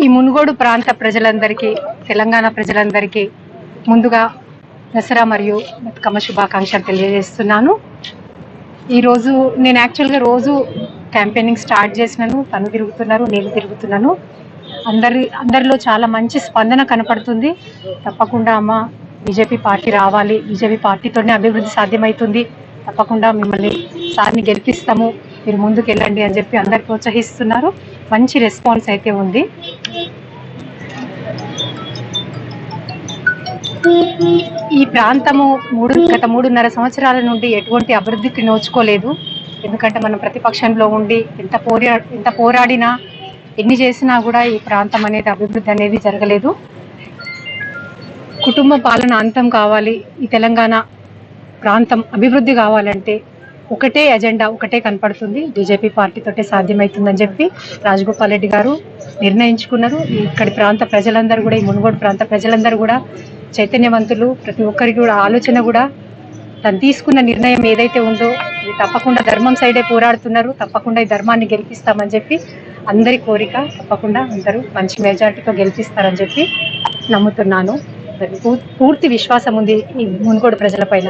ఈ మునుగోడు ప్రాంత ప్రజలందరికీ తెలంగాణ ప్రజలందరికీ ముందుగా దసరా మరియు బతుకమ్మ శుభాకాంక్షలు తెలియజేస్తున్నాను. ఈరోజు నేను యాక్చువల్గా రోజు క్యాంపెయినింగ్ స్టార్ట్ చేసినాను. తను తిరుగుతున్నారు నేను తిరుగుతున్నాను. అందరి అందరిలో చాలా మంచి స్పందన కనపడుతుంది. తప్పకుండా అమ్మ బీజేపీ పార్టీ రావాలి. బీజేపీ పార్టీతోనే అభివృద్ధి సాధ్యమవుతుంది. తప్పకుండా మిమ్మల్ని సార్ని గెలిపిస్తాము. మీరు ముందుకు వెళ్ళండి అని చెప్పి అందరు ప్రోత్సహిస్తున్నారు. మంచి రెస్పాన్స్ అయితే ఉంది. ఈ ప్రాంతము మూడు గత మూడున్నర సంవత్సరాల నుండి ఎటువంటి అభివృద్ధికి నోచుకోలేదు. ఎందుకంటే మనం ప్రతిపక్షంలో ఉండి ఎంత పోరా ఎంత పోరాడినా ఎన్ని చేసినా కూడా ఈ ప్రాంతం అనేది అభివృద్ధి అనేది జరగలేదు. కుటుంబ పాలన అంతం కావాలి. ఈ తెలంగాణ ప్రాంతం అభివృద్ధి కావాలంటే ఒకటే ఎజెండా ఒకటే కనపడుతుంది. బీజేపీ పార్టీతోటే సాధ్యమవుతుందని చెప్పి రాజగోపాల్ రెడ్డి గారు నిర్ణయించుకున్నారు. ఇక్కడి ప్రాంత ప్రజలందరూ కూడా ఈ మునుగోడు ప్రాంత ప్రజలందరూ కూడా చైతన్యవంతులు. ప్రతి ఒక్కరికి కూడా ఆలోచన కూడా తను తీసుకున్న నిర్ణయం ఏదైతే ఉందో ఇది తప్పకుండా ధర్మం సైడే పోరాడుతున్నారు. తప్పకుండా ఈ ధర్మాన్ని గెలిపిస్తామని చెప్పి అందరి కోరిక తప్పకుండా అందరూ మంచి మెజార్టీతో గెలిపిస్తారని చెప్పి నమ్ముతున్నాను. పూర్తి విశ్వాసం ఉంది ఈ మునుగోడు ప్రజలపైన